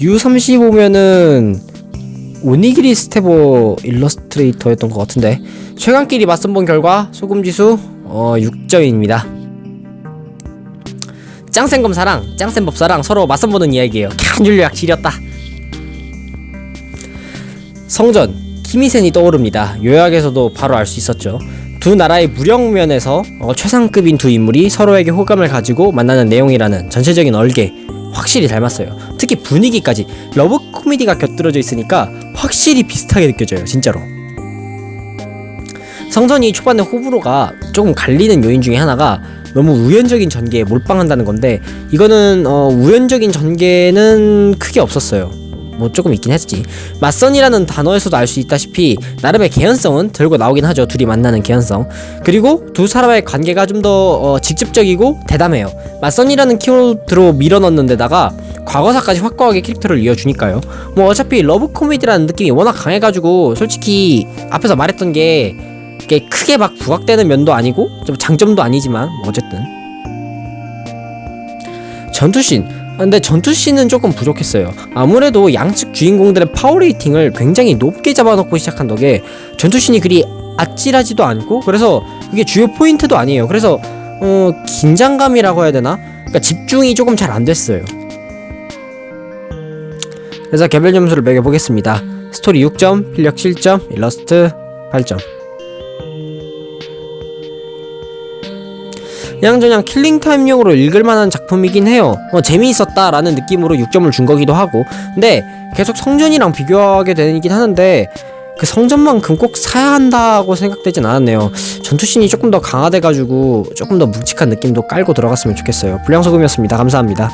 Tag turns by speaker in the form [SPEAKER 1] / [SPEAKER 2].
[SPEAKER 1] U35면은 오니기리 스테보 일러스트레이터였던 것 같은데 최강끼리 맞선 본 결과 소금지수 어 6점입니다. 짱센 검사랑 짱센 법사랑 서로 맞선 보는 이야기예요. 캬 윤류약 지렸다. 성전 키미센이 떠오릅니다. 요약에서도 바로 알 수 있었죠. 두 나라의 무력면에서 어, 최상급인 두 인물이 서로에게 호감을 가지고 만나는 내용이라는 전체적인 얼개 확실히 닮았어요. 특히 분위기까지 러브 코미디가 곁들여져 있으니까 확실히 비슷하게 느껴져요, 진짜로. 성전이 초반에 호불호가 조금 갈리는 요인 중에 하나가 너무 우연적인 전개에 몰빵한다는 건데 이거는 어, 우연적인 전개는 크게 없었어요. 뭐 조금 있긴 했지. 맞선이라는 단어에서도 알 수 있다시피 나름의 개연성은 들고 나오긴 하죠. 둘이 만나는 개연성. 그리고 두 사람의 관계가 좀더 어, 직접적이고 대담해요. 맞선이라는 키워드로 밀어넣는 데다가 과거사까지 확고하게 캐릭터를 이어주니까요. 뭐 어차피 러브 코미디라는 느낌이 워낙 강해가지고 솔직히 앞에서 말했던 게 크게 막 부각되는 면도 아니고 좀 장점도 아니지만 뭐 어쨌든 전투씬 근데 전투씬은 조금 부족했어요. 아무래도 양측 주인공들의 파워 레이팅을 굉장히 높게 잡아놓고 시작한 덕에 전투씬이 그리 아찔하지도 않고 그래서 그게 주요 포인트도 아니에요. 그래서 어 긴장감이라고 해야 되나? 그러니까 집중이 조금 잘 안 됐어요. 그래서 개별 점수를 매겨보겠습니다. 스토리 6점, 필력 7점, 일러스트 8점. 그냥저냥 킬링타임용으로 읽을만한 작품이긴 해요. 어, 재미있었다 라는 느낌으로 6점을 준 거기도 하고. 근데 계속 성전이랑 비교하게 되긴 하는데 그 성전만큼 꼭 사야 한다고 생각되진 않았네요. 전투신이 조금 더 강화돼가지고 조금 더 묵직한 느낌도 깔고 들어갔으면 좋겠어요. 불량소금이었습니다. 감사합니다.